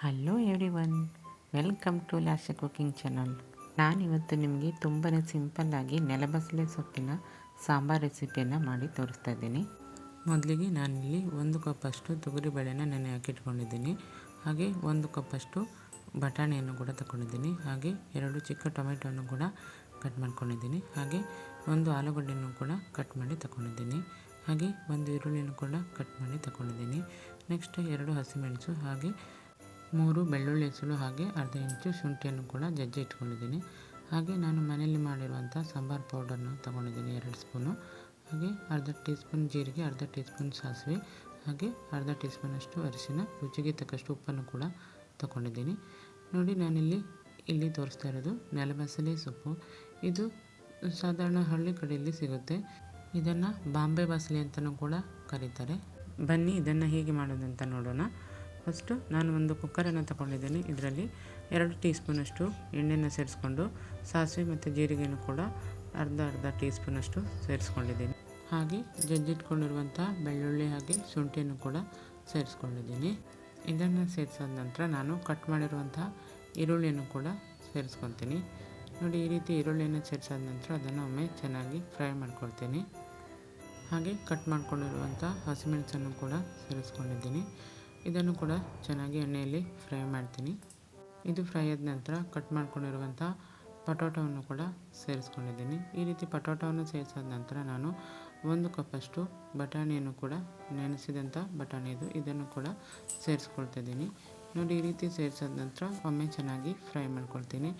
Hello everyone welcome to Lasha cooking channel ನಾನಿವತ್ತು ನಿಮಗೆ ತುಂಬಾ ಸಿಂಪಲ್ಲಾಗಿ ನೆಲಬಸಳೆ ಸೊಪ್ಪಿನ ಸಾಂಬಾರ್ ರೆಸಿಪಿಯನ್ನು ಮಾಡಿ ತೋರಿಸ್ತಾ ಇದ್ದೀನಿ. ಮೊದಲಿಗೆ ನಾನಿಲ್ಲಿ ಒಂದು ಕಪ್ಪಷ್ಟು ತೊಗರಿಬೇಳೆನ ನೆನೆ ಹಾಕಿಟ್ಕೊಂಡಿದ್ದೀನಿ. ಹಾಗೆ ಒಂದು ಕಪ್ಪಷ್ಟು ಬಟಾಣಿಯನ್ನು ಕೂಡ ತಗೊಂಡಿದ್ದೀನಿ ಹಾಗೆ ಎರಡು ಚಿಕ್ಕ ಟೊಮೆಟೊವನ್ನು ಕೂಡ ಕಟ್ ಮಾಡ್ಕೊಂಡಿದ್ದೀನಿ. ಹಾಗೆ ಒಂದು ಆಲೂಗಡ್ಡೆಯನ್ನು ಕೂಡ ಕಟ್ ಮಾಡಿ ತಗೊಂಡಿದ್ದೀನಿ ಹಾಗೆ ಒಂದು ಈರುಳ್ಳಿಯನ್ನು ಕೂಡ ಕಟ್ ಮಾಡಿ ತಗೊಂಡಿದ್ದೀನಿ ನೆಕ್ಸ್ಟ್ ಎರಡು ಹಸಿಮೆಣಸು, ಹಾಗೆ ಮೂರು ಬೆಳ್ಳುಳ್ಳಿ ಹೆಸರು ಹಾಗೆ ಅರ್ಧ ಇಂಚು ಶುಂಠಿಯನ್ನು ಕೂಡ ಜಜ್ಜಿ ಇಟ್ಕೊಂಡಿದ್ದೀನಿ. ಹಾಗೆ ನಾನು ಮನೆಯಲ್ಲಿ ಮಾಡಿರುವಂಥ ಸಾಂಬಾರು ಪೌಡರ್ನ ತೊಗೊಂಡಿದ್ದೀನಿ ಎರಡು ಸ್ಪೂನು. ಹಾಗೆ ಅರ್ಧ ಟೀ ಸ್ಪೂನ್ ಜೀರಿಗೆ, ಅರ್ಧ ಟೀ ಸ್ಪೂನ್ ಸಾಸಿವೆ, ಹಾಗೆ ಅರ್ಧ ಟೀ ಸ್ಪೂನಷ್ಟು ಅರಿಶಿನ, ರುಚಿಗೆ ತಕ್ಕಷ್ಟು ಉಪ್ಪನ್ನು ಕೂಡ ತಗೊಂಡಿದ್ದೀನಿ. ನೋಡಿ, ನಾನಿಲ್ಲಿ ಇಲ್ಲಿ ತೋರಿಸ್ತಾ ಇರೋದು ನೆಲಬಸಳೆ ಸೊಪ್ಪು. ಇದು ಸಾಧಾರಣ ಹಳ್ಳಿ ಕಡೆಯಲ್ಲಿ ಸಿಗುತ್ತೆ. ಇದನ್ನು ಬಾಂಬೆ ಬಸಳೆ ಅಂತಲೂ ಕೂಡ ಕರೀತಾರೆ. ಬನ್ನಿ, ಇದನ್ನು ಹೇಗೆ ಮಾಡೋದಂತ ನೋಡೋಣ. ಫಸ್ಟು ನಾನು ಒಂದು ಕುಕ್ಕರನ್ನು ತಗೊಂಡಿದ್ದೀನಿ. ಇದರಲ್ಲಿ ಎರಡು ಟೀ ಸ್ಪೂನಷ್ಟು ಎಣ್ಣೆನ ಸೇರಿಸ್ಕೊಂಡು ಸಾಸಿವೆ ಮತ್ತು ಜೀರಿಗೆಯನ್ನು ಕೂಡ ಅರ್ಧ ಅರ್ಧ ಟೀ ಸ್ಪೂನಷ್ಟು ಸೇರಿಸ್ಕೊಂಡಿದ್ದೀನಿ. ಹಾಗೆ ಜಜ್ಜಿಟ್ಕೊಂಡಿರುವಂಥ ಬೆಳ್ಳುಳ್ಳಿ ಹಾಗೆ ಶುಂಠಿಯನ್ನು ಕೂಡ ಸೇರಿಸ್ಕೊಂಡಿದ್ದೀನಿ. ಇದನ್ನು ಸೇರಿಸಿದ ನಂತರ ನಾನು ಕಟ್ ಮಾಡಿರುವಂಥ ಈರುಳ್ಳಿಯನ್ನು ಕೂಡ ಸೇರಿಸ್ಕೊತೀನಿ ನೋಡಿ, ಈ ರೀತಿ ಈರುಳ್ಳಿಯನ್ನು ಸೇರಿಸಾದ ನಂತರ ಅದನ್ನು ಒಮ್ಮೆ ಚೆನ್ನಾಗಿ ಫ್ರೈ ಮಾಡ್ಕೊಳ್ತೀನಿ. ಹಾಗೆ ಕಟ್ ಮಾಡ್ಕೊಂಡಿರುವಂಥ ಹಸಿಮೆಣಸನ್ನು ಕೂಡ ಸೇರಿಸ್ಕೊಂಡಿದ್ದೀನಿ. ಇದನ್ನು ಕೂಡ ಚೆನ್ನಾಗಿ ಎಣ್ಣೆಯಲ್ಲಿ ಫ್ರೈ ಮಾಡ್ತೀನಿ. ಇದು ಫ್ರೈ ಆದ ನಂತರ ಕಟ್ ಮಾಡ್ಕೊಂಡಿರುವಂಥ ಪಟೋಟವನ್ನು ಕೂಡ ಸೇರಿಸ್ಕೊಂಡಿದ್ದೀನಿ. ಈ ರೀತಿ ಪಟೋಟವನ್ನು ಸೇರಿಸಾದ ನಂತರ ನಾನು ಒಂದು ಕಪ್ಪಷ್ಟು ಬಟಾಣಿಯನ್ನು ಕೂಡ ನೆನೆಸಿದಂಥ ಬಟಾಣಿ ಇದು. ಇದನ್ನು ಕೂಡ ಸೇರಿಸ್ಕೊಳ್ತಿದ್ದೀನಿ ನೋಡಿ, ಈ ರೀತಿ ಸೇರಿಸಾದ ನಂತರ ಒಮ್ಮೆ ಚೆನ್ನಾಗಿ ಫ್ರೈ ಮಾಡ್ಕೊಳ್ತೀನಿ.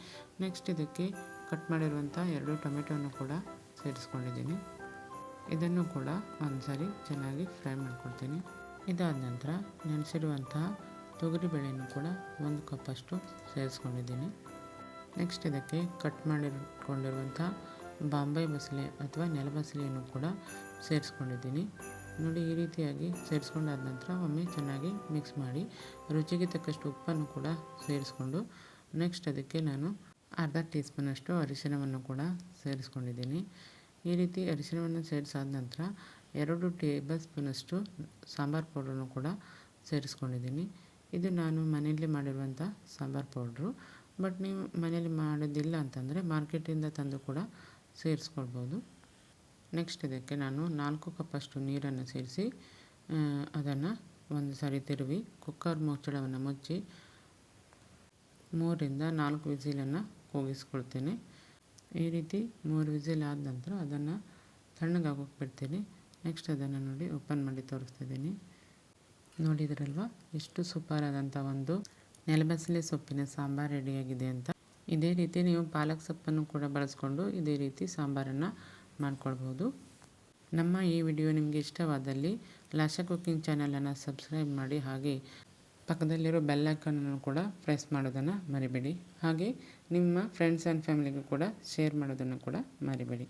ನೆಕ್ಸ್ಟ್ ಇದಕ್ಕೆ ಕಟ್ ಮಾಡಿರುವಂಥ ಎರಡು ಟೊಮೆಟೊವನ್ನು ಕೂಡ ಸೇರಿಸ್ಕೊಂಡಿದ್ದೀನಿ. ಇದನ್ನು ಕೂಡ ಒಂದು ಚೆನ್ನಾಗಿ ಫ್ರೈ ಮಾಡ್ಕೊಳ್ತೀನಿ. ಇದಾದ ನಂತರ ನೆನೆಸಿರುವಂತಹ ತೊಗರಿಬೇಳೆಯನ್ನು ಕೂಡ ಒಂದು ಕಪ್ಪಷ್ಟು ಸೇರಿಸ್ಕೊಂಡಿದ್ದೀನಿ. ನೆಕ್ಸ್ಟ್ ಇದಕ್ಕೆ ಕಟ್ ಮಾಡಿಕೊಂಡಿರುವಂಥ ಬಾಂಬೆ ಬಸಳೆ ಅಥವಾ ನೆಲಬಸಳೆಯನ್ನು ಕೂಡ ಸೇರಿಸ್ಕೊಂಡಿದ್ದೀನಿ. ನೋಡಿ, ಈ ರೀತಿಯಾಗಿ ಸೇರಿಸ್ಕೊಂಡಾದ ನಂತರ ಒಮ್ಮೆ ಚೆನ್ನಾಗಿ ಮಿಕ್ಸ್ ಮಾಡಿ ರುಚಿಗೆ ತಕ್ಕಷ್ಟು ಉಪ್ಪನ್ನು ಕೂಡ ಸೇರಿಸ್ಕೊಂಡು ನೆಕ್ಸ್ಟ್ ಅದಕ್ಕೆ ನಾನು ಅರ್ಧ ಟೀ ಸ್ಪೂನಷ್ಟು ಅರಿಶಿಣವನ್ನು ಕೂಡ ಸೇರಿಸ್ಕೊಂಡಿದ್ದೀನಿ. ಈ ರೀತಿ ಅರಿಶಿನವನ್ನು ಸೇರಿಸಾದ ನಂತರ ಎರಡು ಟೇಬಲ್ ಸ್ಪೂನಷ್ಟು ಸಾಂಬಾರು ಪೌಡ್ರನ್ನು ಕೂಡ ಸೇರಿಸ್ಕೊಂಡಿದ್ದೀನಿ. ಇದು ನಾನು ಮನೆಯಲ್ಲೇ ಮಾಡಿರುವಂಥ ಸಾಂಬಾರು ಪೌಡ್ರು. ಬಟ್ ನೀವು ಮನೇಲಿ ಮಾಡೋದಿಲ್ಲ ಅಂತಂದರೆ ಮಾರ್ಕೆಟಿಂದ ತಂದು ಕೂಡ ಸೇರಿಸ್ಕೊಳ್ಬೋದು. ನೆಕ್ಸ್ಟ್ ಇದಕ್ಕೆ ನಾನು ನಾಲ್ಕು ಕಪ್ಪಷ್ಟು ನೀರನ್ನು ಸೇರಿಸಿ ಅದನ್ನು ಒಂದು ಸಾರಿ ತಿರುವಿ ಕುಕ್ಕರ್ ಮುಚ್ಚಳವನ್ನು ಮುಚ್ಚಿ ಮೂರಿಂದ ನಾಲ್ಕು ವಿಸಿಲನ್ನು ಕೂಗಿಸ್ಕೊಳ್ತೇನೆ. ಈ ರೀತಿ ಮೂರು ವಿಸಿಲ್ ಆದ ನಂತರ ಅದನ್ನು ತಣ್ಣಗಾಗೋಕೆ ಬಿಡ್ತೀನಿ. ನೆಕ್ಸ್ಟ್ ಅದನ್ನು ನೋಡಿ ಓಪನ್ ಮಾಡಿ ತೋರಿಸ್ತಿದ್ದೀನಿ ನೋಡಿದ್ರಲ್ವ ಎಷ್ಟು ಸೂಪರ್ ಆದಂಥ ಒಂದು ನೆಲಬಸಳೆ ಸೊಪ್ಪಿನ ಸಾಂಬಾರು ರೆಡಿಯಾಗಿದೆ ಅಂತ. ಇದೇ ರೀತಿ ನೀವು ಪಾಲಕ್ ಸೊಪ್ಪನ್ನು ಕೂಡ ಬಳಸ್ಕೊಂಡು ಇದೇ ರೀತಿ ಸಾಂಬಾರನ್ನು ಮಾಡ್ಕೊಳ್ಬೋದು. ನಮ್ಮ ಈ ವಿಡಿಯೋ ನಿಮಗೆ ಇಷ್ಟವಾದಲ್ಲಿ ಲಾಶ ಕುಕ್ಕಿಂಗ್ ಚಾನಲನ್ನು ಸಬ್ಸ್ಕ್ರೈಬ್ ಮಾಡಿ, ಹಾಗೆ ಪಕ್ಕದಲ್ಲಿರೋ ಬೆಲ್ ಐಕನನ್ನು ಕೂಡ ಪ್ರೆಸ್ ಮಾಡೋದನ್ನು ಮರಿಬೇಡಿ. ಹಾಗೆ ನಿಮ್ಮ ಫ್ರೆಂಡ್ಸ್ ಆ್ಯಂಡ್ ಫ್ಯಾಮಿಲಿಗೂ ಕೂಡ ಶೇರ್ ಮಾಡೋದನ್ನು ಕೂಡ ಮರಿಬೇಡಿ.